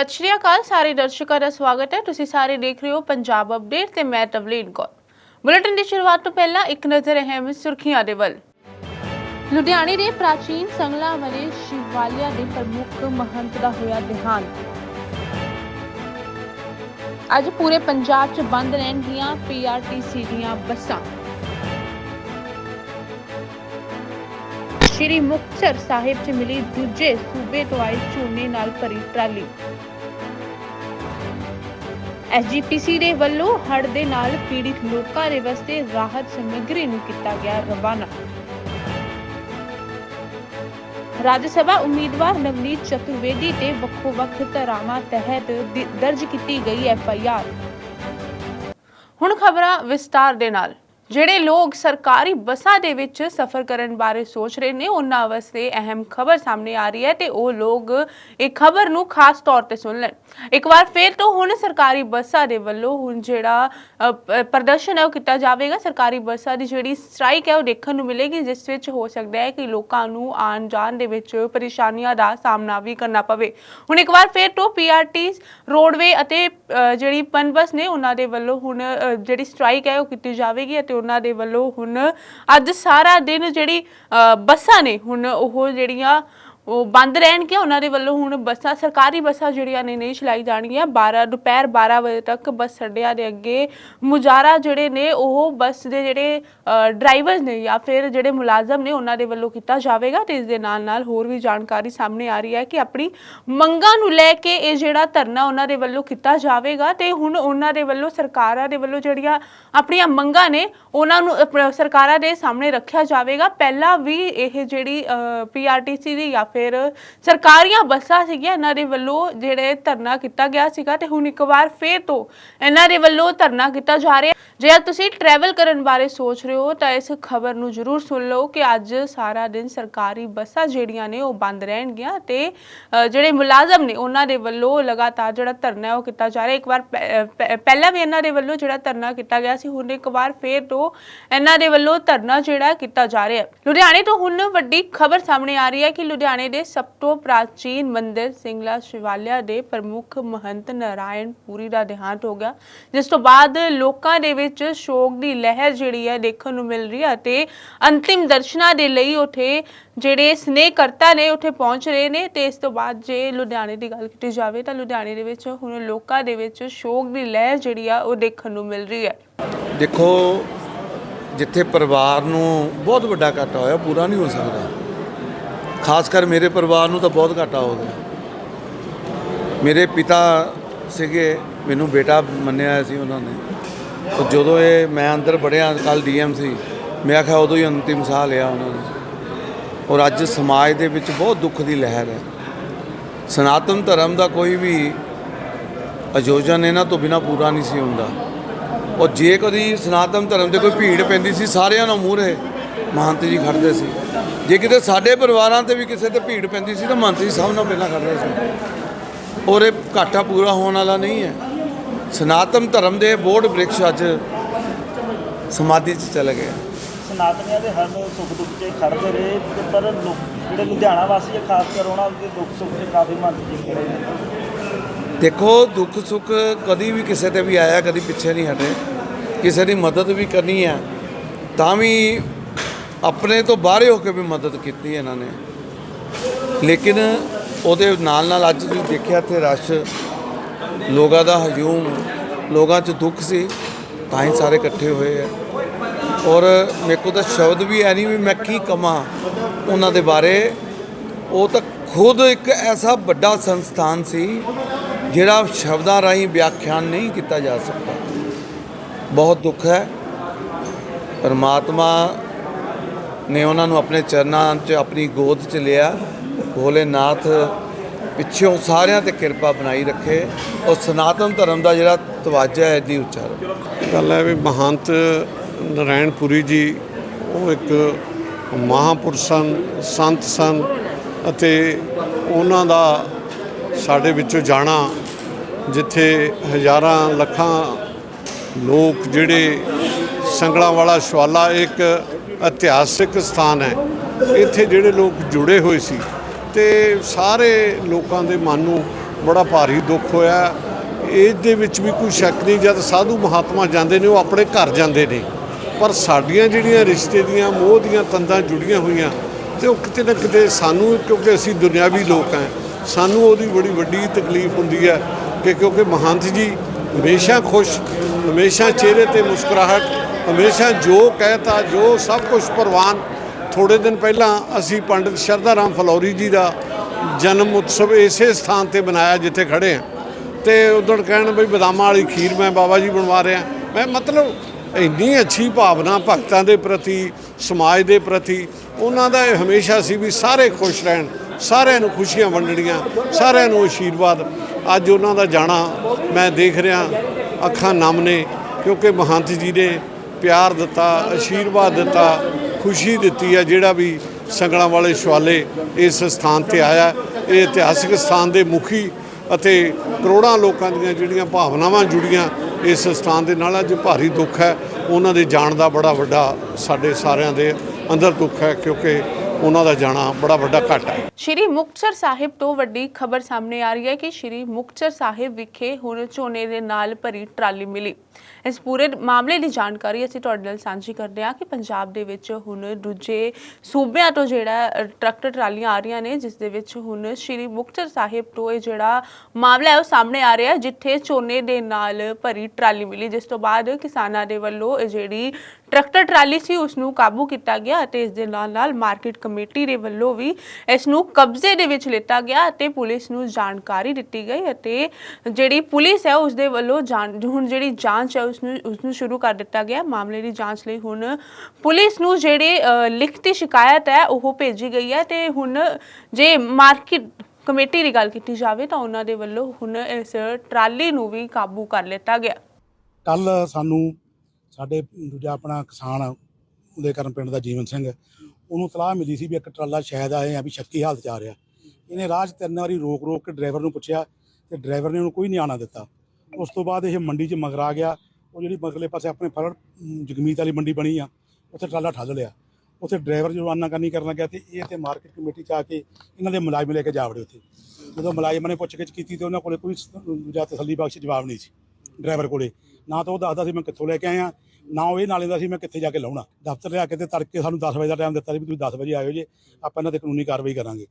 ਸਤਿ ਸ਼੍ਰੀ ਅਕਾਲ, ਸਾਰੇ ਦਰਸ਼ਕਾਂ ਦਾ ਸਵਾਗਤ ਹੈ। ਤੁਸੀਂ ਸਾਰੇ ਦੇਖ ਰਹੇ ਹੋ ਪੰਜਾਬ ਅਪਡੇਟ ਤੇ ਮੈਂ ਤਵਲੀਨ ਕੌਰ। ਬੁਲੇਟਿਨ ਦੀ ਸ਼ੁਰੂਆਤ ਤੋਂ ਪਹਿਲਾਂ ਇੱਕ ਨਜ਼ਰ ਅਹਿਮ ਸੁਰਖੀਆਂ ਦੇ ਵੱਲ। ਲੁਧਿਆਣੇ ਦੇ ਪ੍ਰਾਚੀਨ ਸੰਗਲਾ ਵਾਲੇ ਸ਼ਿਵਾਲਿਆ ਦੇ ਪ੍ਰਮੁੱਖ ਮਹੰਤ ਦਾ ਹੋਇਆ ਦੇਹਾਂਤ। ਅੱਜ ਪੂਰੇ ਪੰਜਾਬ 'ਚ ਬੰਦ ਰਹਿਣਗੀਆਂ ਪੀਆਰਟੀਸੀ ਦੀਆਂ ਬੱਸਾਂ। ਸ਼੍ਰੀ ਮੁਕਤਸਰ ਸਾਹਿਬ 'ਚ ਮਿਲੀ ਦੂਜੇ ਸੂਬੇ ਤੋਂ ਆਈ ਝੋਨੇ ਨਾਲ ਭਰੀ ਟਰਾਲੀ। ਐਸਜੀਪੀਸੀ ਦੇ ਵੱਲੋਂ ਹੜ੍ਹ ਦੇ ਨਾਲ ਪੀੜਿਤ ਲੋਕਾਂ ਦੇ ਵਾਸਤੇ ਰਾਹਤ ਸਮੱਗਰੀ ਨੂੰ ਕੀਤਾ ਗਿਆ ਰਵਾਨਾ। ਰਾਜ ਸਭਾ ਉਮੀਦਵਾਰ ਨਵਨੀਤ ਚਤੁਰਵੇਦੀ ਤੇ ਵੱਖੋ ਵੱਖ ਧਾਰਾਵਾਂ ਤਹਿਤ ਦ- ਦਰਜ ਕੀਤੀ ਗਈ ਐਫ ਆਈ ਆਰ। ਹੁਣ ਖਬਰਾਂ ਵਿਸਤਾਰ ਦੇ ਨਾਲ। ਜਿਹੜੇ ਲੋਕ ਸਰਕਾਰੀ ਬੱਸਾਂ ਦੇ ਵਿੱਚ ਸਫ਼ਰ ਕਰਨ ਬਾਰੇ ਸੋਚ ਰਹੇ ਨੇ ਉਹਨਾਂ ਵਾਸਤੇ ਅਹਿਮ ਖਬਰ ਸਾਹਮਣੇ ਆ ਰਹੀ ਹੈ ਤੇ ਉਹ ਲੋਕ ਇਹ ਖਬਰ ਨੂੰ ਖਾਸ ਤੌਰ ਤੇ ਸੁਣ ਲੈਣ। ਇੱਕ ਵਾਰ ਫੇਰ ਤੋਂ ਹੁਣ ਸਰਕਾਰੀ ਬੱਸਾਂ ਦੇ ਵੱਲੋਂ ਹੁਣ ਜਿਹੜਾ ਪ੍ਰਦਰਸ਼ਨ ਹੈ ਉਹ ਕੀਤਾ ਜਾਵੇਗਾ। ਸਰਕਾਰੀ ਬੱਸਾਂ ਦੀ ਜਿਹੜੀ ਸਟ੍ਰਾਈਕ ਹੈ ਉਹ ਦੇਖਣ ਨੂੰ ਮਿਲੇਗੀ ਜਿਸ ਵਿੱਚ ਹੋ ਸਕਦਾ ਹੈ ਕਿ ਲੋਕਾਂ ਨੂੰ ਆਉਣ ਜਾਣ ਦੇ ਵਿੱਚ ਪਰੇਸ਼ਾਨੀਆਂ ਦਾ ਸਾਹਮਣਾ ਵੀ ਕਰਨਾ ਪਵੇ। ਹੁਣ ਇੱਕ ਵਾਰ ਫੇਰ ਤੋਂ ਪੀਆਰਟੀ ਰੋਡਵੇ ਅਤੇ ਅ, ਜਿਹੜੀ ਪਨਬਸ ਨੇ ਉਹਨਾਂ ਦੇ ਵੱਲੋਂ ਹੁਣ ਜਿਹੜੀ ਸਟ੍ਰਾਈਕ ਹੈ ਉਹ ਕੀਤੀ ਜਾਵੇਗੀ ਅਤੇ ਉਹਨਾਂ ਦੇ ਵੱਲੋਂ ਹੁਣ ਅੱਜ ਸਾਰਾ ਦਿਨ ਜਿਹੜੀ ਅ, ਬੱਸਾਂ ਨੇ ਹੁਣ ਉਹ ਜਿਹੜੀਆਂ ਉਹ ਬੰਦ ਰਹਿਣਗੀਆਂ ਉਹਨਾਂ ਦੇ ਵੱਲੋਂ ਹੁਣ ਬੱਸਾਂ, ਸਰਕਾਰੀ ਬੱਸਾਂ ਜਿਹੜੀਆਂ ਨੇ, ਨਹੀਂ ਚਲਾਈ ਜਾਣਗੀਆਂ। 12 ਦੁਪਹਿਰ 12 ਵਜੇ ਤੱਕ ਬੱਸ ਅੱਡਿਆਂ ਦੇ ਅੱਗੇ ਮੁਜ਼ਾਹਰਾ ਜਿਹੜੇ ਨੇ, ਉਹ ਬੱਸ ਦੇ ਜਿਹੜੇ ਡਰਾਈਵਰਸ ਨੇ ਜਾਂ ਫਿਰ ਜਿਹੜੇ ਮੁਲਾਜ਼ਮ ਨੇ, ਉਹਨਾਂ ਦੇ ਵੱਲੋਂ ਕੀਤਾ ਜਾਵੇਗਾ ਤੇ ਇਸ ਦੇ ਨਾਲ ਨਾਲ ਹੋਰ ਵੀ ਜਾਣਕਾਰੀ ਸਾਹਮਣੇ ਆ ਰਹੀ ਹੈ ਕਿ ਆਪਣੀ ਮੰਗਾਂ ਨੂੰ ਲੈ ਕੇ ਇਹ ਜਿਹੜਾ ਧਰਨਾ ਉਹਨਾਂ ਦੇ ਵੱਲੋਂ ਕੀਤਾ ਜਾਵੇਗਾ ਤੇ ਹੁਣ ਉਹਨਾਂ ਦੇ ਵੱਲੋਂ ਸਰਕਾਰਾਂ ਦੇ ਵੱਲੋਂ ਜਿਹੜੀਆਂ ਆਪਣੀਆਂ ਮੰਗਾਂ ਨੇ, ਉਹਨਾਂ ਨੂੰ ਸਰਕਾਰਾਂ ਦੇ ਸਾਹਮਣੇ ਰੱਖਿਆ ਜਾਵੇਗਾ। ਪਹਿਲਾਂ ਵੀ ਇਹ ਜਿਹੜੀ ਪੀਆਰਟੀਸੀ ਦੀ ਜਾਂ ਫਿਰ ਸਰਕਾਰੀਆਂ ਬੱਸਾਂ ਸੀਗੀਆਂ, ਇਹਨਾਂ ਦੇ ਵੱਲੋਂ ਜਿਹੜੇ ਧਰਨਾ ਕੀਤਾ ਗਿਆ ਸੀਗਾ ਤੇ ਹੁਣ ਇੱਕ ਵਾਰ ਫੇਰ ਤੋਂ ਇਹਨਾਂ ਦੇ ਵੱਲੋਂ ਧਰਨਾ ਕੀਤਾ ਜਾ ਰਿਹਾ। ਜੇ ਤੁਸੀਂ ਟਰੈਵਲ ਕਰਨ ਬਾਰੇ ਸੋਚ ਰਹੇ ਹੋ ਤਾਂ ਇਸ ਖਬਰ ਨੂੰ ਜ਼ਰੂਰ ਸੁਣ ਲਓ ਕਿ ਅੱਜ ਸਾਰਾ ਦਿਨ ਸਰਕਾਰੀ ਬੱਸਾਂ ਜਿਹੜੀਆਂ ਨੇ ਉਹ ਬੰਦ ਰਹਿਣਗੀਆਂ ਤੇ ਜਿਹੜੇ ਮੁਲਾਜ਼ਮ ਨੇ ਉਹਨਾਂ ਦੇ ਵੱਲੋਂ ਲਗਾਤਾਰ ਜਿਹੜਾ ਧਰਨਾ ਉਹ ਕੀਤਾ ਜਾ ਰਿਹਾ। ਇੱਕ ਵਾਰ ਪਹਿਲਾਂ ਵੀ ਇਹਨਾਂ ਦੇ ਵੱਲੋਂ ਜਿਹੜਾ ਧਰਨਾ ਕੀਤਾ ਗਿਆ ਸੀ, ਹੁਣ ਇੱਕ ਵਾਰ ਫੇਰ ਤੋਂ ਇਹਨਾਂ ਦੇ ਵੱਲੋਂ ਧਰਨਾ ਜਿਹੜਾ ਕੀਤਾ ਜਾ ਰਿਹਾ। ਲੁਧਿਆਣੇ ਤੋਂ ਹੁਣ ਵੱਡੀ ਖਬਰ ਸਾਹਮਣੇ ਆ ਰਹੀ ਹੈ ਕਿ ਲੁਧਿਆਣੇ ਦੇ ਸਭ ਤੋਂ ਪ੍ਰਾਚੀਨ ਮੰਦਿਰ ਸਿੰਗਲਾ ਸ਼ਿਵਾਲਿਆ ਦੇ ਪ੍ਰਮੁੱਖ ਮਹੰਤ ਨਾਰਾਇਣ ਪੂਰੀ ਦਾ ਦੇਹਾਂਤ ਹੋ ਗਿਆ, ਜਿਸ ਤੋਂ ਬਾਅਦ ਲੋਕਾਂ ਦੇ ਵਿੱਚ ਸ਼ੋਕ ਦੀ ਲਹਿਰ ਜਿਹੜੀ ਹੈ ਦੇਖਣ ਨੂੰ ਮਿਲ ਰਹੀ ਹੈ ਤੇ ਅੰਤਿਮ ਦਰਸ਼ਨਾਂ ਦੇ ਲਈ ਉਥੇ ਜਿਹੜੇ ਸਨੇਹ ਨੇ ਉਥੇ ਪਹੁੰਚ ਰਹੇ ਨੇ ਤੇ ਇਸ ਤੋਂ ਬਾਅਦ ਜੇ ਲੁਧਿਆਣੇ ਦੀ ਗੱਲ ਕੀਤੀ ਜਾਵੇ ਤਾਂ ਲੁਧਿਆਣੇ ਦੇ ਵਿੱਚ ਹੁਣ ਲੋਕਾਂ ਦੇ ਵਿੱਚ ਸ਼ੋਕ ਦੀ ਲਹਿਰ ਜਿਹੜੀ ਆ ਉਹ ਦੇਖਣ ਨੂੰ ਮਿਲ ਰਹੀ ਹੈ। ਦੇਖੋ, ਜਿੱਥੇ ਪਰਿਵਾਰ ਨੂੰ ਬਹੁਤ ਵੱਡਾ ਘਾਟਾ ਹੋਇਆ, ਪੂਰਾ ਨਹੀਂ ਹੋ ਸਕਦਾ। ਖਾਸ ਕਰ ਮੇਰੇ ਪਰਿਵਾਰ ਨੂੰ ਤਾਂ ਬਹੁਤ ਘਾਟਾ ਹੋ ਗਿਆ। ਮੇਰੇ ਪਿਤਾ ਸੀਗੇ, ਮੈਨੂੰ ਬੇਟਾ ਮੰਨਿਆ ਹੋਇਆ ਸੀ ਉਹਨਾਂ ਨੇ। ਤੇ ਜਦੋਂ ਇਹ ਮੈਂ ਅੰਦਰ ਵੜਿਆ ਕੱਲ ਡੀਐਮ ਸੀ, ਮੈਂ ਆਖਿਆ ਉਦੋਂ ਹੀ ਅੰਤਿਮ ਸਾਹ ਲਿਆ ਉਹਨਾਂ ਨੇ। ਔਰ ਅੱਜ ਸਮਾਜ ਦੇ ਵਿੱਚ ਬਹੁਤ ਦੁੱਖ ਦੀ ਲਹਿਰ ਹੈ। ਸਨਾਤਨ ਧਰਮ ਦਾ ਕੋਈ ਵੀ ਆਯੋਜਨ ਇਹਨਾਂ ਤੋਂ ਬਿਨਾ ਪੂਰਾ ਨਹੀਂ ਸੀ ਹੁੰਦਾ। ਔਰ ਜੇ ਕਦੀ ਸਨਾਤਨ ਧਰਮ ਦੇ ਕੋਈ ਭੀੜ ਪੈਂਦੀ ਸੀ, ਸਾਰਿਆਂ ਨੂੰ ਮੂਹਰੇ ਮਹੰਤ ਜੀ ਖੜਦੇ ਸੀ। ਜੇ ਕਿਤੇ ਸਾਡੇ ਪਰਿਵਾਰਾਂ ਤੇ ਵੀ ਕਿਸੇ ਤੇ ਭੀੜ ਪੈਂਦੀ ਸੀ ਤਾਂ ਮਹੰਤ ਜੀ ਸਭ ਨਾਲੋਂ ਪਹਿਲਾਂ ਖੜਦੇ ਸੀ। ਔਰ ਇਹ ਘਾਟਾ ਪੂਰਾ ਹੋਣ ਵਾਲਾ ਨਹੀਂ ਹੈ। ਸਨਾਤਨ ਧਰਮ ਦੇ ਬੋਰਡ ਬ੍ਰਿਕਸ਼ ਅੱਜ ਸਮਾਧੀ 'ਚ ਚਲੇ ਗਏ। ਸਨਾਤਨੀਆਂ ਦੇ ਹਰ ਸੁੱਖ ਦੁੱਖ 'ਚ ਖੜਦੇ ਰਹੇ ਤੇ ਪਰ ਲੋਕ ਜਿਹੜੇ ਲੁਧਿਆਣਾ ਵਾਸੀ ਆ ਖਾਸ ਕਰ ਉਹਨਾਂ ਦੇ ਦੁੱਖ ਸੁੱਖ 'ਚ ਕਾਫੀ ਮਹੱਤਵ ਜੀ ਖੜੇ ਨੇ। ਦੇਖੋ ਦੁੱਖ ਸੁੱਖ ਕਦੀ ਵੀ ਕਿਸੇ ਤੇ ਵੀ ਆਇਆ ਕਦੀ ਪਿੱਛੇ ਨਹੀਂ ਹਟੇ। ਕਿਸੇ ਦੀ ਮਦਦ ਵੀ ਕਰਨੀ ਹੈ ਤਾਂ ਵੀ ਆਪਣੇ ਤੋਂ ਬਾਹਰੇ ਹੋ ਕੇ ਵੀ ਮਦਦ ਕੀਤੀ ਇਹਨਾਂ ਨੇ। ਲੇਕਿਨ ਉਹਦੇ ਨਾਲ ਨਾਲ ਅੱਜ ਤੁਸੀਂ ਦੇਖਿਆ ਇੱਥੇ ਰਸ਼, ਲੋਕਾਂ ਦਾ ਹਜੂਮ, ਲੋਕਾਂ 'ਚ ਦੁੱਖ ਸੀ, ਤਾਂ ਹੀ ਸਾਰੇ ਇਕੱਠੇ ਹੋਏ ਆ। ਔਰ ਮੇਰੇ ਕੋਲ ਤਾਂ ਸ਼ਬਦ ਵੀ ਹੈ ਨਹੀਂ ਵੀ ਮੈਂ ਕੀ ਕਮਾਂ ਉਹਨਾਂ ਦੇ ਬਾਰੇ। ਉਹ ਤਾਂ ਖੁਦ ਇੱਕ ਐਸਾ ਵੱਡਾ ਸੰਸਥਾਨ ਸੀ, ਜਿਹੜਾ ਸ਼ਬਦਾਂ ਰਾਹੀਂ ਵਿਆਖਿਆਨ ਨਹੀਂ ਕੀਤਾ ਜਾ ਸਕਦਾ। ਬਹੁਤ ਦੁੱਖ ਹੈ। ਪਰਮਾਤਮਾ ਨੇ ਉਹਨਾਂ ਨੂੰ ਆਪਣੇ ਚਰਨਾਂ 'ਚ, ਆਪਣੀ ਗੋਦ 'ਚ ਲਿਆ। ਭੋਲੇਨਾਥ ਪਿੱਛੋਂ ਸਾਰਿਆਂ ਤੇ ਕਿਰਪਾ ਬਣਾਈ ਰੱਖੇ। ਔਰ ਸਨਾਤਨ ਧਰਮ ਦਾ ਜਿਹੜਾ ਤਵਾਜਾ ਹੈ ਦੀ ਉੱਚਾ ਗੱਲ ਹੈ ਵੀ ਮਹੰਤ ਨਰਾਇਣਪੁਰੀ ਜੀ, ਉਹ ਇੱਕ ਮਹਾਂਪੁਰਸ਼ ਸਨ, ਸੰਤ ਸਨ ਅਤੇ ਉਹਨਾਂ ਦਾ ਸਾਡੇ ਵਿੱਚੋਂ ਜਾਣਾ, ਜਿੱਥੇ ਹਜ਼ਾਰਾਂ ਲੱਖਾਂ ਲੋਕ ਜਿਹੜੇ ਸੰਗਲਾਂ ਵਾਲਾ ਸ਼ਵਾਲਾ, ਇੱਕ ਇਤਿਹਾਸਿਕ ਸਥਾਨ ਹੈ। ਇੱਥੇ ਜਿਹੜੇ ਲੋਕ ਜੁੜੇ ਹੋਏ ਸੀ ਤੇ ਸਾਰੇ ਲੋਕਾਂ ਦੇ ਮਨ ਨੂੰ ਬੜਾ ਭਾਰੀ ਦੁੱਖ ਹੋਇਆ। ਇਹਦੇ ਵਿੱਚ ਵੀ ਕੋਈ ਸ਼ੱਕ ਨਹੀਂ, ਜਦ ਸਾਧੂ ਮਹਾਤਮਾ ਜਾਂਦੇ ਨੇ, ਉਹ ਆਪਣੇ ਘਰ ਜਾਂਦੇ ਨੇ। ਪਰ ਸਾਡੀਆਂ ਜਿਹੜੀਆਂ ਰਿਸ਼ਤੇ ਦੀਆਂ, ਮੋਹ ਦੀਆਂ ਤੰਦਾਂ ਜੁੜੀਆਂ ਹੋਈਆਂ ਤੇ ਉਹ ਕਿਤੇ ਨਾ ਕਿਤੇ ਸਾਨੂੰ, ਕਿਉਂਕਿ ਅਸੀਂ ਦੁਨਿਆਵੀ ਲੋਕ ਹਾਂ, ਸਾਨੂੰ ਉਹਦੀ ਬੜੀ ਵੱਡੀ ਤਕਲੀਫ ਹੁੰਦੀ ਹੈ ਕਿ ਕਿਉਂਕਿ ਮਹੰਤ ਜੀ ਹਮੇਸ਼ਾ ਖੁਸ਼, ਹਮੇਸ਼ਾ ਚਿਹਰੇ ਤੇ ਮੁਸਕਰਾਹਟ ਹਮੇਸ਼ਾ ਜੋ ਕਹਿਤਾ, ਜੋ ਸਭ ਕੁਝ ਪ੍ਰਵਾਨ, ਥੋੜੇ ਦਿਨ ਪਹਿਲਾਂ ਅਸੀਂ ਪੰਡਿਤ ਸ਼ਰਧਾ ਰਾਮ ਫਲੌਰੀ ਜੀ ਦਾ ਜਨਮ ਉਤਸਵ ਇਸੇ ਸਥਾਨ ਤੇ ਮਨਾਇਆ ਜਿੱਥੇ ਖੜੇ ਆ ਤੇ ਉਦੋਂ ਕਹਿਣ ਬਈ ਬਦਾਮਾਂ ਵਾਲੀ ਖੀਰ ਮੈਂ ਬਾਬਾ ਜੀ ਬਣਵਾ ਰਿਹਾ। ਮੈਂ ਮਤਲਬ ਇੰਨੀ ਅੱਛੀ ਭਾਵਨਾ ਭਗਤਾਂ ਦੇ ਪ੍ਰਤੀ, ਸਮਾਜ ਦੇ ਪ੍ਰਤੀ, ਉਹਨਾਂ ਦਾ ਇਹ ਹਮੇਸ਼ਾ ਸੀ ਵੀ ਸਾਰੇ ਖੁਸ਼ ਰਹਿਣ, ਸਾਰਿਆਂ ਨੂੰ ਖੁਸ਼ੀਆਂ ਵੰਡਣੀਆਂ, ਸਾਰਿਆਂ ਨੂੰ ਆਸ਼ੀਰਵਾਦ ਅੱਜ ਉਹਨਾਂ ਦਾ ਜਾਣਾ ਮੈਂ ਦੇਖ ਰਿਹਾ, ਅੱਖਾਂ ਨਮ ਨੇ, ਕਿਉਂਕਿ ਮਹੰਤ ਜੀ ਨੇ ਪਿਆਰ ਦਿੱਤਾ ਆਸ਼ੀਰਵਾਦ ਦਿੱਤਾ, ਖੁਸ਼ੀ ਦਿੱਤੀ ਹੈ ਜਿਹੜਾ ਵੀ ਸੰਗਲਾਂ ਵਾਲੇ ਸ਼ਵਾਲੇ ਇਸ ਸਥਾਨ ਤੇ ਆਇਆ। ਇਹ ਇਤਿਹਾਸਿਕ ਸਥਾਨ ਦੇ ਮੁਖੀ ਅਤੇ ਕਰੋੜਾਂ ਲੋਕਾਂ ਦੀਆਂ ਜਿਹੜੀਆਂ ਭਾਵਨਾਵਾਂ ਜੁੜੀਆਂ ਇਸ ਸਥਾਨ ਦੇ ਨਾਲ ਅੱਜ ਭਾਰੀ ਦੁੱਖ ਹੈ। ਉਹਨਾਂ ਦੇ ਜਾਣ ਦਾ ਬੜਾ ਵੱਡਾ ਸਾਡੇ ਸਾਰਿਆਂ ਦੇ ਅੰਦਰ ਦੁੱਖ ਹੈ ਕਿਉਂਕਿ ਉਹਨਾਂ ਦਾ ਜਾਣਾ ਬੜਾ ਵੱਡਾ ਘਾਟਾ ਹੈ। ਸ਼੍ਰੀ ਮੁਕਤਸਰ ਸਾਹਿਬ ਤੋਂ ਵੱਡੀ ਖਬਰ ਸਾਹਮਣੇ ਆ ਰਹੀ ਹੈ ਕਿ ਸ਼੍ਰੀ ਮੁਕਤਸਰ ਸਾਹਿਬ ਵਿਖੇ ਹੁਣ ਝੋਨੇ ਦੇ ਨਾਲ ਭਰੀ ਟਰਾਲੀ ਮਿਲੀ। ਇਸ ਪੂਰੇ ਮਾਮਲੇ ਦੀ ਜਾਣਕਾਰੀ ਅਸੀਂ ਤੁਹਾਡੇ ਨਾਲ ਸਾਂਝੀ ਕਰਦੇ ਹਾਂ ਕਿ ਪੰਜਾਬ ਦੇ ਵਿੱਚ ਹੁਣ ਦੂਜੇ ਸੂਬਿਆਂ ਤੋਂ ਜਿਹੜਾ ਟਰੈਕਟਰ ਟਰਾਲੀਆਂ ਆ ਰਹੀਆਂ ਨੇ, ਜਿਸ ਦੇ ਵਿੱਚ ਹੁਣ ਸ਼੍ਰੀ ਮੁਕਤਸਰ ਸਾਹਿਬ ਤੋਂ ਇਹ ਜਿਹੜਾ ਮਾਮਲਾ ਹੈ ਉਹ ਸਾਹਮਣੇ ਆ ਰਿਹਾ ਜਿੱਥੇ ਝੋਨੇ ਦੇ ਨਾਲ ਭਰੀ ਟਰਾਲੀ ਮਿਲੀ। ਜਿਸ ਤੋਂ ਬਾਅਦ ਕਿਸਾਨਾਂ ਦੇ ਵੱਲੋਂ ਇਹ ਜਿਹੜੀ ਟਰੈਕਟਰ ਟਰਾਲੀ ਸੀ ਉਸ ਨੂੰ ਕਾਬੂ ਕੀਤਾ ਗਿਆ ਅਤੇ ਇਸ ਦੇ ਨਾਲ ਨਾਲ ਮਾਰਕੀਟ ਕਮੇਟੀ ਦੇ ਵੱਲੋਂ ਵੀ ਇਸ ਨੂੰ ਕਬਜ਼ੇ ਦੇ ਵਿੱਚ ਲਿੱਤਾ ਗਿਆ ਅਤੇ ਪੁਲਿਸ ਨੂੰ ਜਾਣਕਾਰੀ ਦਿੱਤੀ ਗਈ ਅਤੇ ਜਿਹੜੀ ਪੁਲਿਸ ਹੈ ਉਸ ਦੇ ਵੱਲੋਂ ਜਾਣ, ਹੁਣ ਜਿਹੜੀ ਜਾਂਚ ਹੈ ਉਸ ਨੂੰ ਉਸ ਨੂੰ ਸ਼ੁਰੂ ਕਰ ਦਿੱਤਾ ਗਿਆ। ਮਾਮਲੇ ਦੀ ਜਾਂਚ ਲਈ ਹੁਣ ਪੁਲਿਸ ਨੂੰ ਜਿਹੜੇ ਲਿਖਤੀ ਸ਼ਿਕਾਇਤ ਹੈ ਉਹ ਭੇਜੀ ਗਈ ਹੈ ਤੇ ਹੁਣ ਜੇ ਮਾਰਕੀਟ, ਕਮੇਟੀ ਦੀ ਗੱਲ ਕੀਤੀ ਜਾਵੇ ਤਾਂ ਉਹਨਾਂ ਦੇ ਵੱਲੋਂ ਹੁਣ ਇਸ ਟਰਾਲੀ ਨੂੰ ਵੀ ਕਾਬੂ ਕਰ ਲਿੱਤਾ ਗਿਆ। ਕੱਲ ਸਾਨੂੰ ਸਾਡੇ ਦੂਜਾ ਆਪਣਾ ਕਿਸਾਨ ਉਹਦੇ ਕਰਨ ਪਿੰਡ ਦਾ ਜੀਵਨ ਸਿੰਘ ਉਹਨੂੰ ਤਲਾਹ ਮਿਲੀ ਸੀ ਵੀ ਇੱਕ ਟਰਾਲਾ ਸ਼ਾਇਦ ਆਏ ਆ ਵੀ ਸ਼ੱਕੀ ਹਾਲਤ 'ਚ ਆ ਰਿਹਾ। ਇਹਨੇ ਰਾਹ 'ਚ ਤਿੰਨ ਵਾਰੀ ਰੋਕ ਰੋਕ ਕੇ ਡਰਾਈਵਰ ਨੂੰ ਪੁੱਛਿਆ ਤੇ ਡਰਾਈਵਰ ਨੇ ਉਹਨੂੰ ਕੋਈ ਨਹੀਂ ਆਣਾ ਦਿੱਤਾ। ਉਸ ਤੋਂ ਬਾਅਦ ਇਹ ਮੰਡੀ 'ਚ ਮਗਰਾ ਗਿਆ। ਉਹ ਜਿਹੜੀ ਮਗਲੇ ਪਾਸੇ ਆਪਣੇ ਫਰੜ ਜਗਮੀਤ ਵਾਲੀ ਮੰਡੀ ਬਣੀ ਆ, ਉੱਥੇ ਟਰਾਲਾ ਠੱਲ ਲਿਆ। ਉੱਥੇ ਡਰਾਈਵਰ ਜਦੋਂ ਆਨਾਕਾਨੀ ਕਰਨ ਲੱਗਿਆ ਤੇ ਇਹ ਤੇ ਮਾਰਕੀਟ ਕਮੇਟੀ 'ਚ ਆ ਕੇ ਇਹਨਾਂ ਦੇ ਮੁਲਾਜ਼ਮ ਲੈ ਕੇ ਜਾ ਵੜੇ ਉੱਥੇ। ਜਦੋਂ ਮੁਲਾਜ਼ਮਾਂ ਨੇ ਪੁੱਛਗਿੱਛ ਕੀਤੀ ਤੇ ਉਹਨਾਂ ਕੋਲੇ ਕੋਈ ਜਾਂ ਦੂਜਾ ਤਸੱਲੀ ਬਖਸ਼ ਜਵਾਬ ਨਹੀਂ ਸੀ ਡਰਾਈਵਰ ਕੋਲੇ। ਨਾ ਤਾਂ ਉਹ ਦੱਸਦਾ ਸੀ, ਮੈਂ ਕਿੱਥੋਂ ਲੈ ਕੇ ਆਇਆ? ਨਾ ਉਹ ਇਹ ਨਾਲ ਲੈਂਦਾ ਸੀ, ਮੈਂ ਕਿੱਥੇ ਜਾ ਕੇ ਲਾਉਣਾ। ਦਫ਼ਤਰ ਲਿਆ ਕੇ ਤੇ ਤੜਕੇ ਸਾਨੂੰ 10 ਵਜੇ ਦਾ ਟਾਈਮ ਦਿੱਤਾ ਸੀ ਵੀ ਤੁਸੀਂ 10 ਵਜੇ ਆਇਓ ਜੇ, ਆਪਾਂ ਇਹਨਾਂ ਤੇ ਕਾਨੂੰਨੀ ਕਾਰਵਾਈ ਕਰਾਂਗੇ।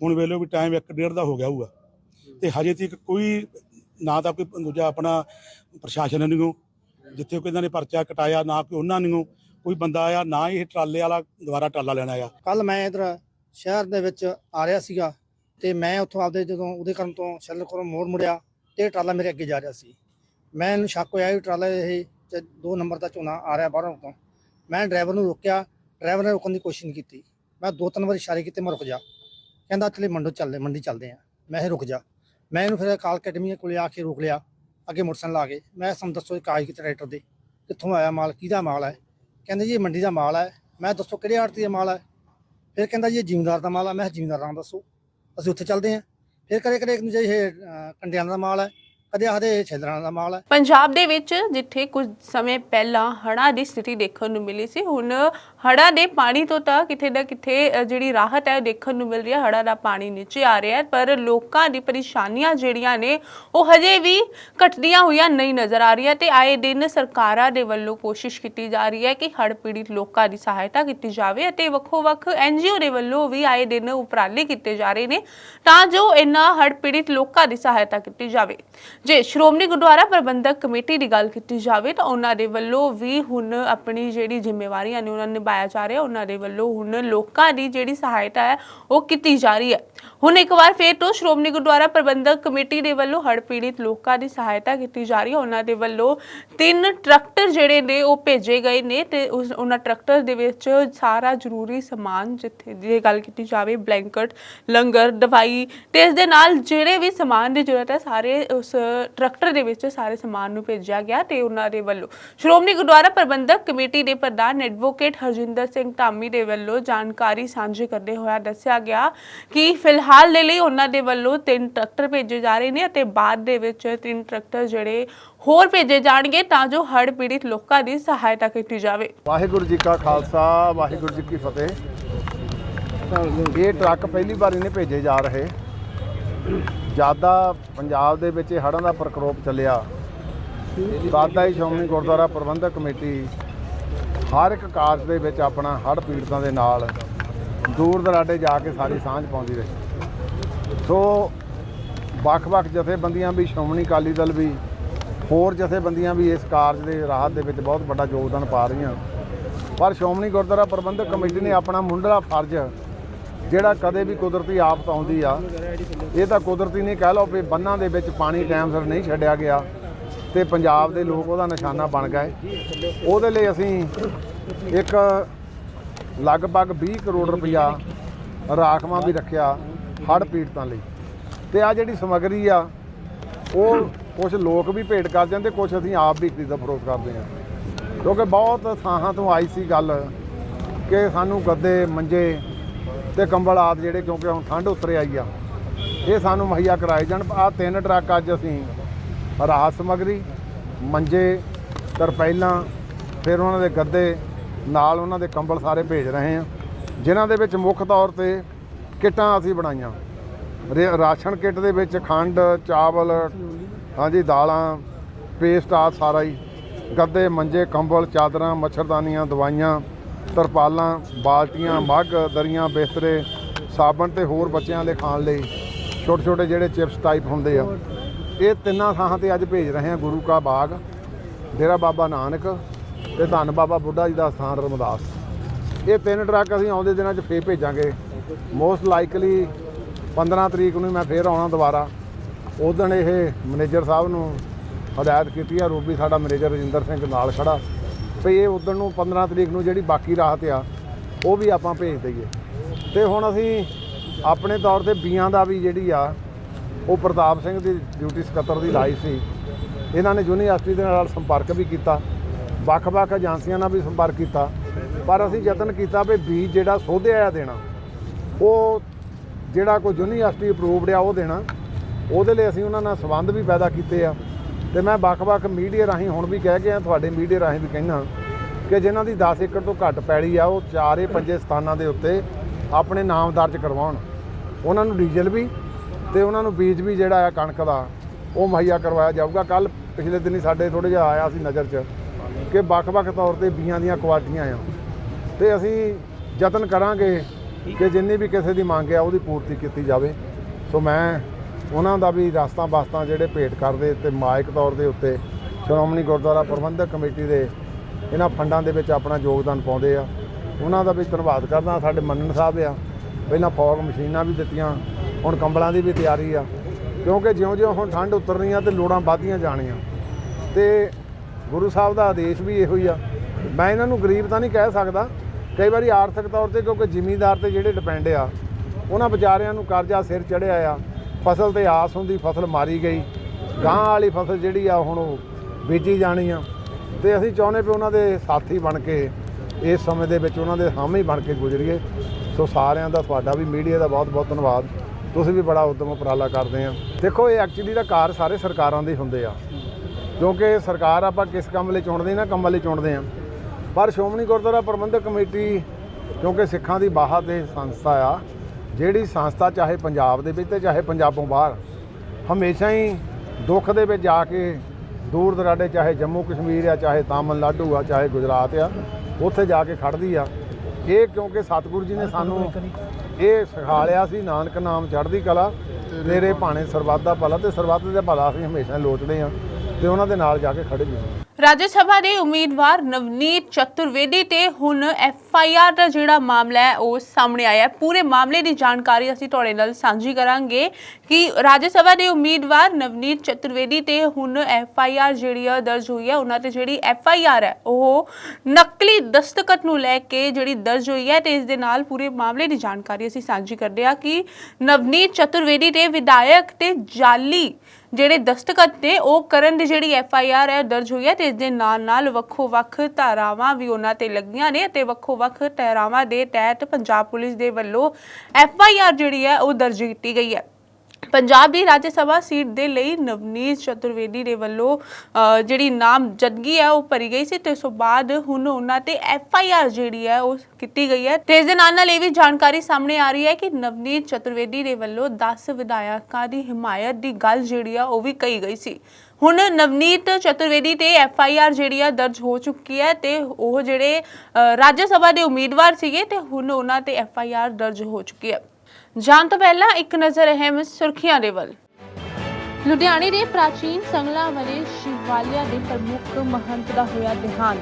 ਹੁਣ ਵੇਲੋ ਵੀ ਟਾਈਮ 1:30 ਦਾ ਹੋ ਗਿਆ ਹੋਊਗਾ। ਤੇ ਹਜੇ ਤੱਕ ਕੋਈ ਨਾ ਤਾਂ ਕੋਈ ਦੂਜਾ ਆਪਣਾ ਪ੍ਰਸ਼ਾਸਨ ਨੂੰ ਜਿੱਥੇ ਕੋਈ ਇਹਨਾਂ ਨੇ ਪਰਚਾ ਕਟਾਇਆ, ਨਾ ਕੋਈ ਉਹਨਾਂ ਨੂੰ ਕੋਈ ਬੰਦਾ ਆਇਆ, ਨਾ ਹੀ ਇਹ ਟਰਾਲੇ ਵਾਲਾ ਦੁਬਾਰਾ ਟਰਾਲਾ ਲੈਣ ਆਇਆ। ਕੱਲ ਮੈਂ ਇਧਰ ਸ਼ਹਿਰ ਦੇ ਵਿੱਚ ਆ ਰਿਹਾ ਸੀਗਾ ਤੇ ਮੈਂ ਉੱਥੋਂ ਆਪਦੇ ਜਦੋਂ ਉਹਦੇ ਕਰਨ ਤੋਂ ਸ਼ੈਲਰ ਕੋਲੋਂ ਮੋੜ ਮੁੜਿਆ ਤੇ ਟਰਾਲਾ ਮੇਰੇ ਅੱਗੇ ਜਾ ਰਿਹਾ ਸੀ। ਮੈਂ ਇਹਨੂੰ ਸ਼ੱਕ ਹੋਇਆ ਵੀ ਟਰਾਲਾ ਇਹ ਤੇ ਦੋ ਨੰਬਰ ਦਾ ਝੋਨਾ ਆ ਰਿਹਾ ਬਾਹਰੋਂ ਤੋਂ। ਮੈਂ ਡਰਾਈਵਰ ਨੂੰ ਰੋਕਿਆ, ਡਰਾਈਵਰ ਨੇ ਰੋਕਣ ਦੀ ਕੋਸ਼ਿਸ਼ ਨਹੀਂ ਕੀਤੀ। ਮੈਂ ਦੋ ਤਿੰਨ ਵਾਰ ਇਸ਼ਾਰੇ ਕੀਤੇ, ਮੈਂ ਰੁਕ ਜਾ। ਕਹਿੰਦਾ, ਚਲੇ, ਮੰਡੋ ਚੱਲਦੇ, ਮੰਡੀ ਚੱਲਦੇ ਆ। ਮੈਂ ਇਹ ਰੁਕ ਜਾ। ਮੈਂ ਇਹਨੂੰ ਫਿਰ ਕਾਲ ਅਕੈਡਮੀ ਕੋਲੇ ਆ ਕੇ ਰੋਕ ਲਿਆ। ਅੱਗੇ ਮੋਟਰਸਾਈਕਲ ਲਾ ਕੇ ਮੈਂ ਸਾਨੂੰ ਦੱਸੋ ਇਹ ਕਾਗਜ਼ ਕਿਤੇ ਟਰੈਕਟਰ ਦੇ? ਕਿੱਥੋਂ ਆਇਆ ਮਾਲ? ਕਿਹਦਾ ਮਾਲ ਹੈ? ਕਹਿੰਦੇ ਜੀ, ਇਹ ਮੰਡੀ ਦਾ ਮਾਲ ਹੈ। ਮੈਂ ਦੱਸੋ ਕਿਹੜੇ ਆੜਤੀ ਦਾ ਮਾਲ ਹੈ? ਫਿਰ ਕਹਿੰਦਾ ਜੀ, ਇਹ ਜ਼ਿਮੀਂਦਾਰ ਦਾ ਮਾਲ ਹੈ ਮੈਂ ਕਿਹਾ, ਜ਼ਿਮੀਂਦਾਰ ਨਾਮ ਦੱਸੋ। ਅਸੀਂ ਉੱਥੇ ਚੱਲਦੇ ਹਾਂ ਫਿਰ ਕਦੇ ਕਦੇ ਨੂੰ ਜੇ ਇਹ ਕੰਡਿਆਂ ਦਾ ਮਾਲ ਹੈ। ਕਦੇ ਆਖਦੇ ਇਹ ਛੇਦਰਾਂ ਦਾ ਮਾਲ ਹੈ। ਪੰਜਾਬ ਦੇ ਵਿੱਚ ਜਿੱਥੇ ਕੁਝ ਸਮੇਂ ਪਹਿਲਾਂ ਹੜ੍ਹਾਂ ਦੀ ਸਥਿਤੀ ਦੇਖਣ ਨੂੰ ਮਿਲੀ ਸੀ ਹੁਣ ਹੜ੍ਹਾਂ ਦੇ ਪਾਣੀ ਤੋਂ ਤਾਂ ਕਿਤੇ ਨਾ ਕਿਤੇ ਅ, ਜਿਹੜੀ ਰਾਹਤ ਹੈ ਉਹ ਦੇਖਣ ਨੂੰ ਮਿਲ ਰਹੀ ਹੈ ਹੜ੍ਹਾਂ ਦਾ ਪਾਣੀ ਨੀਚੇ ਆ ਰਿਹਾ ਹੈ ਪਰ ਲੋਕਾਂ ਦੀ ਪਰੇਸ਼ਾਨੀਆਂ ਜਿਹੜੀਆਂ ਨੇ ਉਹ ਹਜੇ ਵੀ ਘਟਦੀਆਂ ਹੋਈਆਂ ਨਹੀਂ ਨਜ਼ਰ ਆ ਰਹੀਆਂ ਤੇ ਆਏ ਦਿਨ ਸਰਕਾਰਾਂ ਦੇ ਵੱਲੋਂ ਕੋਸ਼ਿਸ਼ ਕੀਤੀ ਜਾ ਰਹੀ ਹੈ ਕਿ ਹੜ੍ਹ ਪੀੜਿਤ ਲੋਕਾਂ ਦੀ ਸਹਾਇਤਾ ਕੀਤੀ ਜਾਵੇ ਅਤੇ ਵੱਖੋ-ਵੱਖ ਐਨਜੀਓ ਦੇ ਵੱਲੋਂ ਵੀ ਆਏ ਦਿਨ ਉਪਰਾਲੇ ਕੀਤੇ ਜਾ ਰਹੇ ਨੇ ਤਾਂ ਜੋ ਇਨ੍ਹਾਂ ਹੜ੍ਹ ਪੀੜਿਤ ਲੋਕਾਂ ਦੀ ਸਹਾਇਤਾ ਕੀਤੀ ਜਾਵੇ। ਜੇ ਸ਼੍ਰੋਮਣੀ ਗੁਰਦੁਆਰਾ ਪ੍ਰਬੰਧਕ ਕਮੇਟੀ ਦੀ ਗੱਲ ਕੀਤੀ ਜਾਵੇ ਤਾਂ ਉਹਨਾਂ ਦੇ ਵੱਲੋਂ ਵੀ ਹੁਣ ਆਪਣੀ ਜਿਹੜੀ ਜ਼ਿੰਮੇਵਾਰੀਆਂ ਨੇ ਉਹਨਾਂ ਨੂੰ ਨਿਭਾਇਆ ਜਾ ਰਿਹਾ, ਉਹਨਾਂ ਦੇ ਵੱਲੋਂ ਹੁਣ ਲੋਕਾਂ ਦੀ ਜਿਹੜੀ ਸਹਾਇਤਾ ਹੈ ਉਹ ਕੀਤੀ ਜਾ ਰਹੀ ਹੈ। ਹੁਣ ਇੱਕ ਵਾਰ ਫੇਰ ਤੋਂ ਸ਼੍ਰੋਮਣੀ ਗੁਰਦੁਆਰਾ ਪ੍ਰਬੰਧਕ ਕਮੇਟੀ ਦੇ ਵੱਲੋਂ ਹੜ੍ਹ ਪੀੜਿਤ ਲੋਕਾਂ ਦੀ ਸਹਾਇਤਾ ਕੀਤੀ ਜਾ ਰਹੀ ਹੈ। ਉਹਨਾਂ ਦੇ ਵੱਲੋਂ ਤਿੰਨ ਟਰੈਕਟਰ ਜਿਹੜੇ ਨੇ ਉਹ ਭੇਜੇ ਗਏ ਨੇ ਤੇ ਉਸ ਉਹਨਾਂ ਟਰੈਕਟਰ ਦੇ ਵਿੱਚ ਸਾਰਾ ਜ਼ਰੂਰੀ ਸਮਾਨ ਜਿੱਥੇ ਦੀ ਗੱਲ ਕੀਤੀ ਜਾਵੇ, ਬਲੈਂਕਟ, ਲੰਗਰ, ਦਵਾਈ ਤੇ ਇਸ ਦੇ ਨਾਲ ਜਿਹੜੇ ਵੀ ਸਮਾਨ ਦੀ ਜ਼ਰੂਰਤ ਹੈ, ਸਾਰੇ ਉਸ ਟਰੈਕਟਰ ਦੇ ਵਿੱਚ ਸਾਰੇ ਸਮਾਨ ਨੂੰ ਭੇਜਿਆ ਗਿਆ ਤੇ ਉਹਨਾਂ ਦੇ ਵੱਲੋਂ ਸ਼੍ਰੋਮਣੀ ਗੁਰਦੁਆਰਾ ਪ੍ਰਬੰਧਕ ਕਮੇਟੀ ਦੇ ਪ੍ਰਧਾਨ ਐਡਵੋਕੇਟ ਹਰਜਿੰਦਰ ਸਿੰਘ ਧਾਮੀ ਦੇ ਵੱਲੋਂ ਜਾਣਕਾਰੀ ਸਾਂਝੀ ਕਰਦੇ ਹੋਇਆ ਦੱਸਿਆ ਗਿਆ ਕਿ ਫਿਲਹਾਲ ਦੇ ਲਈ ਉਹਨਾਂ ਦੇ ਵੱਲੋਂ ਤਿੰਨ ਟਰੈਕਟਰ ਭੇਜੇ ਜਾ ਰਹੇ ਨੇ ਅਤੇ ਬਾਅਦ ਦੇ ਵਿੱਚ ਤਿੰਨ ਟਰੈਕਟਰ ਜਿਹੜੇ ਹੋਰ ਭੇਜੇ ਜਾਣਗੇ ਤਾਂ ਜੋ ਹੜ੍ਹ ਪੀੜਿਤ ਲੋਕਾਂ ਦੀ ਸਹਾਇਤਾ ਕੀਤੀ ਜਾਵੇ। ਵਾਹਿਗੁਰੂ ਜੀ ਕਾ ਖਾਲਸਾ, ਵਾਹਿਗੁਰੂ ਜੀ ਕੀ ਫਤਿਹ। ਇਹ ਟਰੱਕ ਪਹਿਲੀ ਵਾਰੀ ਨੇ ਭੇਜੇ ਜਾ ਰਹੇ। ਜ਼ਿਆਦਾ ਪੰਜਾਬ ਦੇ ਵਿੱਚ ਹੜ੍ਹਾਂ ਦਾ ਪ੍ਰਕੋਪ ਚੱਲਿਆ। ਦਾਦਾ ਹੀ ਸ਼੍ਰੋਮਣੀ ਗੁਰਦੁਆਰਾ ਪ੍ਰਬੰਧਕ ਕਮੇਟੀ ਹਰ ਇੱਕ ਕਾਰਜ ਦੇ ਵਿੱਚ ਆਪਣਾ ਹੜ ਪੀੜਤਾਂ ਦੇ ਨਾਲ ਦੂਰ ਦਰਾਡੇ ਜਾ ਕੇ ਸਾਰੀ ਸਾਂਝ ਪਾਉਂਦੀ ਰਹੀ। ਸੋ ਵੱਖ-ਵੱਖ ਜਥੇਬੰਦੀਆਂ ਵੀ, ਸ਼੍ਰੋਮਣੀ ਅਕਾਲੀ ਦਲ ਵੀ, ਹੋਰ ਜਥੇਬੰਦੀਆਂ ਵੀ ਇਸ ਕਾਰਜ ਦੇ ਰਾਹਤ ਦੇ ਵਿੱਚ ਬਹੁਤ ਵੱਡਾ ਯੋਗਦਾਨ ਪਾ ਰਹੀਆਂ। ਪਰ ਸ਼੍ਰੋਮਣੀ ਗੁਰਦੁਆਰਾ ਪ੍ਰਬੰਧਕ ਕਮੇਟੀ ਨੇ ਆਪਣਾ ਮੁੰਡਲਾ ਫਰਜ਼, ਜਿਹੜਾ ਕਦੇ ਵੀ ਕੁਦਰਤੀ ਆਫਤ ਆਉਂਦੀ ਆ, ਇਹ ਤਾਂ ਕੁਦਰਤੀ ਨਹੀਂ, ਕਹਿ ਲਓ ਵੀ ਬੰਨਾਂ ਦੇ ਵਿੱਚ ਪਾਣੀ ਟਾਈਮ ਸਿਰ ਨਹੀਂ ਛੱਡਿਆ ਗਿਆ ਤੇ ਪੰਜਾਬ ਦੇ ਲੋਕ ਉਹਦਾ ਨਿਸ਼ਾਨਾ ਬਣ ਗਏ। ਉਹਦੇ ਲਈ ਅਸੀਂ ਇੱਕ ਲਗਭਗ 20 ਕਰੋੜ ਰੁਪਇਆ ਰਾਖਵਾਂ ਵੀ ਰੱਖਿਆ। ਹੜ੍ਹ ਪੀੜਤਾਂ ਲਈ। ਤੇ ਆ ਜਿਹੜੀ ਸਮੱਗਰੀ ਆ, ਉਹ ਕੁਝ ਲੋਕ ਵੀ ਭੇਟ ਕਰ ਜਾਂਦੇ ਕੁਝ ਅਸੀਂ ਆਪ ਵੀ ਖਰੀਦ ਫਰੋਖਤ ਕਰਦੇ ਹਾਂ। ਕਿਉਂਕਿ ਬਹੁਤ ਥਾਂ ਤੋਂ ਆਈ ਸੀ ਗੱਲ ਕਿ ਸਾਨੂੰ ਗੱਦੇ, ਮੰਜੇ ਤੇ ਕੰਬਲ ਆਦਿ ਜਿਹੜੇ ਕਿਉਂਕਿ ਹੁਣ ਠੰਡ ਉਤਰੇ ਆਈ ਆ, ਇਹ ਸਾਨੂੰ ਮੁਹੱਈਆ ਕਰਾਏ ਜਾਣ। ਆ ਤਿੰਨ ਟਰੱਕ ਅੱਜ ਅਸੀਂ ਰਾਹਤ ਸਮੱਗਰੀ, ਮੰਜੇ, ਤਰਪੈਲਾਂ, ਫਿਰ ਉਹਨਾਂ ਦੇ ਗੱਦੇ, ਨਾਲ ਉਹਨਾਂ ਦੇ ਕੰਬਲ ਸਾਰੇ ਭੇਜ ਰਹੇ ਹਾਂ। ਜਿਨ੍ਹਾਂ ਦੇ ਵਿੱਚ ਮੁੱਖ ਤੌਰ ਤੇ ਕਿੱਟਾਂ ਅਸੀਂ ਬਣਾਈਆਂ। ਰੇ- ਰਾਸ਼ਨ ਕਿੱਟ ਦੇ ਵਿੱਚ ਖੰਡ, ਚਾਵਲ, ਹਾਂਜੀ, ਦਾਲਾਂ, ਪੇਸਟ ਆ ਸਾਰਾ ਹੀ। ਗੱਦੇ, ਮੰਜੇ, ਕੰਬਲ, ਚਾਦਰਾਂ, ਮੱਛਰਦਾਨੀਆਂ, ਦਵਾਈਆਂ, ਤਰਪਾਲਾਂ, ਬਾਲਟੀਆਂ, ਮੱਗ, ਦਰੀਆਂ, ਬਿਸਤਰੇ, ਸਾਬਣ ਤੇ ਹੋਰ ਬੱਚਿਆਂ ਦੇ ਖਾਣ ਲਈ ਛੋਟੇ ਛੋਟੇ ਜਿਹੜੇ ਚਿਪਸ ਟਾਈਪ ਹੁੰਦੇ ਆ। ਇਹ ਤਿੰਨਾਂ ਥਾਂ ਤੇ ਅੱਜ ਭੇਜ ਰਹੇ ਹਾਂ ਗੁਰੂ ਕਾ ਬਾਗ। ਡੇਰਾ ਬਾਬਾ ਨਾਨਕ ਤੇ ਧੰਨ ਬਾਬਾ ਬੁੱਢਾ ਜੀ ਦਾ ਸਥਾਨ ਰਮਦਾਸ। ਇਹ ਤਿੰਨ ਟਰੱਕ ਅਸੀਂ ਆਉਂਦੇ ਦਿਨਾਂ 'ਚ ਫੇਰ ਭੇਜਾਂਗੇ। ਮੋਸਟ ਲਾਈਕਲੀ 15 ਤਰੀਕ ਨੂੰ ਮੈਂ ਫੇਰ ਆਉਣਾ ਦੁਬਾਰਾ। ਉਦੋਂ ਇਹ ਮੈਨੇਜਰ ਸਾਹਿਬ ਨੂੰ ਹਦਾਇਤ ਕੀਤੀ, ਆ ਰੂਬੀ, ਸਾਡਾ ਮੈਨੇਜਰ ਰਜਿੰਦਰ ਸਿੰਘ ਨਾਲ ਖੜਾ। ਵੀ ਇਹ ਉਦੋਂ ਨੂੰ 15 ਤਰੀਕ ਨੂੰ ਜਿਹੜੀ ਬਾਕੀ ਰਾਹਤ ਆ, ਉਹ ਵੀ ਆਪਾਂ ਭੇਜ ਦਈਏ। ਤੇ ਹੁਣ ਅਸੀਂ ਆਪਣੇ ਤੌਰ ਤੇ ਬੀਆਂ ਦਾ ਵੀ ਜਿਹੜੀ ਆ, ਉਹ ਪ੍ਰਤਾਪ ਸਿੰਘ ਦੀ ਡਿਊਟੀ ਸਕੱਤਰ ਦੀ ਲਾਈ ਸੀ। ਇਹਨਾਂ ਨੇ ਯੂਨੀਵਰਸਿਟੀ ਦੇ ਨਾਲ ਸੰਪਰਕ ਵੀ ਕੀਤਾ। ਵੱਖ-ਵੱਖ ਏਜੰਸੀਆਂ ਨਾਲ ਵੀ ਸੰਪਰਕ ਕੀਤਾ। ਪਰ ਅਸੀਂ ਯਤਨ ਕੀਤਾ ਵੀ ਬੀਜ ਜਿਹੜਾ ਸੋਧਿਆ ਆ ਦੇਣਾ। ਉਹ ਜਿਹੜਾ ਕੋਈ ਯੂਨੀਵਰਸਿਟੀ ਅਪਰੂਵਡ ਆ, ਉਹ ਦੇਣਾ। ਉਹਦੇ ਲਈ ਅਸੀਂ ਉਹਨਾਂ ਨਾਲ ਸੰਬੰਧ ਵੀ ਪੈਦਾ ਕੀਤੇ ਆ। ਤੇ ਮੈਂ ਵੱਖ-ਵੱਖ ਮੀਡੀਆ ਰਾਹੀਂ ਹੁਣ ਵੀ ਕਹਿ ਗਿਆ, ਤੁਹਾਡੇ ਮੀਡੀਆ ਰਾਹੀਂ ਵੀ ਕਹਿਣਾ ਕਿ ਜਿਨ੍ਹਾਂ ਦੀ 10 ਏਕੜ ਤੋਂ ਘੱਟ ਪੈਲੀ ਆ, ਉਹ ਚਾਰੇ ਪੰਜੇ ਸਥਾਨਾਂ ਦੇ ਉੱਤੇ ਆਪਣੇ ਨਾਮ ਦਰਜ ਕਰਵਾਉਣ। ਉਹਨਾਂ ਨੂੰ ਡੀਜ਼ਲ ਵੀ ਤੇ ਉਹਨਾਂ ਨੂੰ ਬੀਜ ਵੀ ਜਿਹੜਾ ਆ, ਕਣਕ ਦਾ, ਉਹ ਮੁਹੱਈਆ ਕਰਵਾਇਆ ਜਾਊਗਾ। ਕੱਲ ਪਿਛਲੇ ਦਿਨੀ ਸਾਡੇ ਥੋੜਾ ਜਿਹਾ ਆਇਆ ਸੀ ਨਜ਼ਰ 'ਚ ਕਿ ਵੱਖ-ਵੱਖ ਤੌਰ ਤੇ ਬੀਆਂ ਦੀਆਂ ਕੁਆਲਟੀਆਂ ਆ। ਤੇ ਅਸੀਂ ਯਤਨ ਕਰਾਂਗੇ ਕਿ ਜਿੰਨੀ ਵੀ ਕਿਸੇ ਦੀ ਮੰਗ ਆ ਉਹਦੀ ਪੂਰਤੀ ਕੀਤੀ ਜਾਵੇ। ਸੋ ਮੈਂ ਉਹਨਾਂ ਦਾ ਵੀ ਰਸਤਾ ਬਸਤਾਂ ਜਿਹੜੇ ਭੇਟ ਕਰਦੇ ਤੇ ਮਾਇਕ ਤੌਰ ਦੇ ਉੱਤੇ ਸ਼੍ਰੋਮਣੀ ਗੁਰਦੁਆਰਾ ਪ੍ਰਬੰਧਕ ਕਮੇਟੀ ਦੇ ਇਹਨਾਂ ਫੰਡਾਂ ਦੇ ਵਿੱਚ ਆਪਣਾ ਯੋਗਦਾਨ ਪਾਉਂਦੇ ਆ। ਉਹਨਾਂ ਦਾ ਵੀ ਧੰਨਵਾਦ ਕਰਦਾ, ਸਾਡੇ ਮੰਨਣ ਸਾਹਿਬ ਆ। ਪਹਿਲਾਂ ਫੌਗ ਮਸ਼ੀਨਾਂ ਵੀ ਦਿੱਤੀਆਂ, ਹੁਣ ਕੰਬਲਾਂ ਦੀ ਵੀ ਤਿਆਰੀ ਆ। ਕਿਉਂਕਿ ਜਿਉਂ-ਜਿਉਂ ਹੁਣ ਠੰਡ ਉਤਰਨੀ ਆ ਤੇ ਲੋੜਾਂ ਵੱਧਦੀਆਂ ਜਾਣੀਆਂ। ਤੇ ਗੁਰੂ ਸਾਹਿਬ ਦਾ ਆਦੇਸ਼ ਵੀ ਇਹੋ ਹੀ ਆ। ਮੈਂ ਇਹਨਾਂ ਨੂੰ ਗਰੀਬ ਤਾਂ ਨਹੀਂ ਕਹਿ ਸਕਦਾ ਕਈ ਵਾਰੀ ਆਰਥਿਕ ਤੌਰ ਤੇ ਕਿਉਂਕਿ ਜ਼ਿਮੀਂਦਾਰ ਤੇ ਜਿਹੜੇ ਡਿਪੈਂਡ ਆ, ਉਹਨਾਂ ਵਿਚਾਰਿਆਂ ਨੂੰ ਕਰਜ਼ਾ ਸਿਰ ਚੜਿਆ ਆ, ਫਸਲ ਤੇ ਆਸ ਹੁੰਦੀ, ਫਸਲ ਮਾਰੀ ਗਈ ਗਾਂ ਵਾਲੀ ਫਸਲ ਜਿਹੜੀ ਆ ਹੁਣ ਉਹ ਬੀਜੀ ਜਾਣੀ ਆ। ਤੇ ਅਸੀਂ ਚਾਹੁੰਦੇ ਵੀ ਉਹਨਾਂ ਦੇ ਸਾਥੀ ਬਣ ਕੇ ਇਸ ਸਮੇਂ ਦੇ ਵਿੱਚ ਉਹਨਾਂ ਦੇ ਹਾਮੀ ਬਣ ਕੇ ਗੁਜ਼ਰੀਏ। ਸੋ ਸਾਰਿਆਂ ਦਾ, ਤੁਹਾਡਾ ਵੀ, ਮੀਡੀਆ ਦਾ ਬਹੁਤ ਬਹੁਤ ਧੰਨਵਾਦ। ਤੁਸੀਂ ਵੀ ਬੜਾ ਉਦਮ ਉਪਰਾਲਾ ਕਰਦੇ ਆ। ਦੇਖੋ, ਇਹ ਐਕਚੁਅਲੀ ਦਾ ਕਾਰ ਸਾਰੇ ਸਰਕਾਰਾਂ ਦੇ ਹੁੰਦੇ ਆ। ਕਿਉਂਕਿ ਸਰਕਾਰ ਆਪਾਂ ਕਿਸ ਕੰਮ ਲਈ ਚੁਣਦੇ ਨਾ ਕੰਮਾਂ ਲਈ ਚੁਣਦੇ ਆ। ਪਰ ਸ਼੍ਰੋਮਣੀ ਗੁਰਦੁਆਰਾ ਪ੍ਰਬੰਧਕ ਕਮੇਟੀ, ਕਿਉਂਕਿ ਸਿੱਖਾਂ ਦੀ ਬਾਹਰ ਦੇ ਸੰਸਥਾ ਆ, ਜਿਹੜੀ ਸੰਸਥਾ ਚਾਹੇ ਪੰਜਾਬ ਦੇ ਵਿੱਚ ਤੇ ਚਾਹੇ ਪੰਜਾਬੋਂ ਬਾਹਰ, ਹਮੇਸ਼ਾ ਹੀ ਦੁੱਖ ਦੇ ਵਿੱਚ ਜਾ ਕੇ ਦੂਰ ਦਰਾਡੇ ਚਾਹੇ ਜੰਮੂ ਕਸ਼ਮੀਰ ਆ, ਚਾਹੇ ਤਾਮਿਲਨਾਡੂ ਆ, ਚਾਹੇ ਗੁਜਰਾਤ ਆ, ਉੱਥੇ ਜਾ ਕੇ ਖੜਦੀ ਆ। ਇਹ ਕਿਉਂਕਿ ਸਤਿਗੁਰੂ ਜੀ ਨੇ ਸਾਨੂੰ ਇਹ ਸਿਖਾ ਲਿਆ ਸੀ, ਨਾਨਕ ਨਾਮ ਚੜ੍ਹਦੀ ਕਲਾ, ਤੇਰੇ ਭਾਣੇ ਸਰਬੱਤ ਦਾ ਭਲਾ ਤੇ ਸਰਬੱਤ ਦਾ ਭਲਾ ਅਸੀਂ ਹਮੇਸ਼ਾ ਲੋਚਦੇ ਆ ਤੇ ਉਹਨਾਂ ਦੇ ਨਾਲ ਜਾ ਕੇ ਖੜੇ ਵੀ ਰਾਜ ਸਭਾ ਦੇ ਉਮੀਦਵਾਰ ਨਵਨੀਤ ਚਤੁਰਵੇਦੀ ਤੇ ਹੁਣ ਐਫ ਆਈ ਆਰ ਦਾ ਜਿਹੜਾ ਮਾਮਲਾ ਹੈ, ਉਹ ਸਾਹਮਣੇ ਆਇਆ ਹੈ। ਪੂਰੇ ਮਾਮਲੇ ਦੀ ਜਾਣਕਾਰੀ ਅਸੀਂ ਤੁਹਾਡੇ ਨਾਲ ਸਾਂਝੀ ਕਰਾਂਗੇ ਕਿ ਰਾਜ ਸਭਾ ਦੇ ਉਮੀਦਵਾਰ ਨਵਨੀਤ ਚਤੁਰਵੇਦੀ ਤੇ ਹੁਣ ਐਫ ਆਈ ਆਰ ਜਿਹੜੀ ਆ ਦਰਜ ਹੋਈ ਹੈ, ਉਹਨਾਂ ਤੇ ਜਿਹੜੀ ਐਫ ਆਈ ਆਰ ਹੈ, ਉਹ ਨਕਲੀ ਦਸਤਖਤ ਨੂੰ ਲੈ ਕੇ ਜਿਹੜੀ ਦਰਜ ਹੋਈ ਹੈ ਤੇ ਇਸ ਦੇ ਨਾਲ ਪੂਰੇ ਮਾਮਲੇ ਦੀ ਜਾਣਕਾਰੀ ਅਸੀਂ ਸਾਂਝੀ ਕਰਦੇ ਹਾਂ ਕਿ ਨਵਨੀਤ ਚਤੁਰਵੇਦੀ ਤੇ ਵਿਧਾਇਕ ਤੇ ਜਾਲੀ ਜਿਹੜੇ ਦਸਤਖਤ ਨੇ, ਉਹ ਕਰਨ ਦੀ ਜਿਹੜੀ ਐਫ ਆਈ ਆਰ ਹੈ, ਦਰਜ ਹੋਈ ਹੈ ਤੇ ਇਸ ਦੇ ਨਾਲ ਨਾਲ ਵੱਖੋ ਵੱਖ ਧਾਰਾਵਾਂ ਵੀ ਉਹਨਾਂ ਤੇ ਲੱਗੀਆਂ ਨੇ ਤੇ ਵੱਖੋ ਵੱਖ ਧਾਰਾਵਾਂ ਦੇ ਤਹਿਤ ਪੰਜਾਬ ਪੁਲਿਸ ਦੇ ਵੱਲੋਂ ਐਫ ਆਈ ਆਰ ਜਿਹੜੀ ਹੈ, ਉਹ ਦਰਜ ਕੀਤੀ ਗਈ ਹੈ। ਪੰਜਾਬ ਦੀ ਰਾਜ ਸਭਾ ਸੀਟ ਦੇ ਲਈ ਨਵਨੀਤ ਚਤੁਰਵੇਦੀ ਦੇ ਵੱਲੋਂ ਅ, ਜਿਹੜੀ ਨਾਮਜ਼ਦਗੀ ਹੈ ਉਹ ਭਰੀ ਗਈ ਸੀ ਤੇ ਉਸ ਤੋਂ ਬਾਅਦ ਹੁਣ ਉਹਨਾਂ ਤੇ ਐਫ ਆਈ ਆਰ ਜਿਹੜੀ ਹੈ ਉਹ ਕੀਤੀ ਗਈ ਹੈ। ਤੇ ਇਸ ਦੇ ਨਾਲ ਨਾਲ ਇਹ ਵੀ ਜਾਣਕਾਰੀ ਸਾਹਮਣੇ ਆ ਰਹੀ ਹੈ ਕਿ ਨਵਨੀਤ ਚਤੁਰਵੇਦੀ ਦੇ ਵੱਲੋਂ 10 ਵਿਧਾਇਕਾਂ ਦੀ ਹਿਮਾਇਤ ਦੀ ਗੱਲ ਜਿਹੜੀ ਆ ਉਹ ਵੀ ਕਹੀ ਗਈ ਸੀ। ਹੁਣ ਨਵਨੀਤ ਚਤੁਰਵੇਦੀ ਤੇ ਐਫ ਆਈ ਆਰ ਜਿਹੜੀ ਆ ਦਰਜ ਹੋ ਚੁੱਕੀ ਹੈ ਤੇ ਉਹ ਜਿਹੜੇ ਰਾਜ ਸਭਾ ਦੇ ਉਮੀਦਵਾਰ ਸੀਗੇ ਤੇ ਹੁਣ ਉਹਨਾਂ ਤੇ ਐਫ ਆਈ ਆਰ ਦਰਜ ਹੋ ਚੁੱਕੀ ਹੈ। ਜਾਣ ਤੋਂ ਪਹਿਲਾਂ ਇੱਕ ਨਜ਼ਰ ਅਹਿਮ ਸੁਰਖੀਆਂ ਦੇ ਵੱਲ। ਲੁਧਿਆਣੇ ਦੇ ਪ੍ਰਾਚੀਨ ਸੰਗਲਾ ਵਾਲੇ ਸ਼ਿਵਾਲਿਆ ਦੇ ਪ੍ਰਮੁੱਖ ਮਹੰਤ ਦਾ ਹੋਇਆ ਦੇਹਾਂਤ।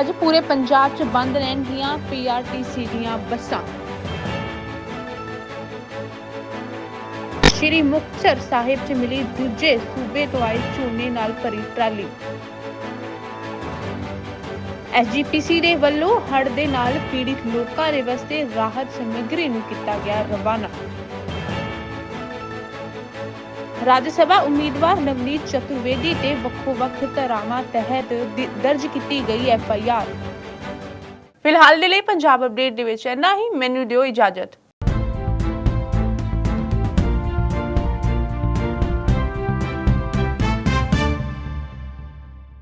ਅੱਜ ਪੂਰੇ ਪੰਜਾਬ 'ਚ ਬੰਦ ਰਹਿਣਗੀਆਂ ਪੀਆਰਟੀਸੀ ਦੀਆਂ ਬੱਸਾਂ। ਸ਼੍ਰੀ ਮੁਕਤਸਰ ਸਾਹਿਬ 'ਚ ਮਿਲੀ ਦੂਜੇ ਸੂਬੇ ਤੋਂ ਆਈ ਝੋਨੇ ਨਾਲ ਭਰੀ ਟਰਾਲੀ। ਐਸਜੀਪੀਸੀ ਦੇ ਵੱਲੋਂ ਹੜ੍ਹ ਦੇ ਨਾਲ ਪੀੜਿਤ ਲੋਕਾਂ ਦੇ ਵਾਸਤੇ ਰਾਹਤ ਸਮੱਗਰੀ ਨੂੰ ਕੀਤਾ ਗਿਆ ਰਵਾਨਾ। ਰਾਜ ਸਭਾ ਉਮੀਦਵਾਰ ਨਵਨੀਤ ਚਤੁਰਵੇਦੀ ਤੇ ਵੱਖੋ-ਵੱਖ ਧਾਰਾਵਾਂ ਤਹਿਤ ਦ- ਦਰਜ ਕੀਤੀ ਗਈ ਐਫ ਆਈ ਆਰ। ਫਿਲਹਾਲ ਦੇ ਲਈ ਪੰਜਾਬ ਅਪਡੇਟ ਦੇ ਵਿੱਚ ਇੰਨਾ ਹੀ। ਮੈਨੂੰ ਦਿਓ ਇਜਾਜ਼ਤ।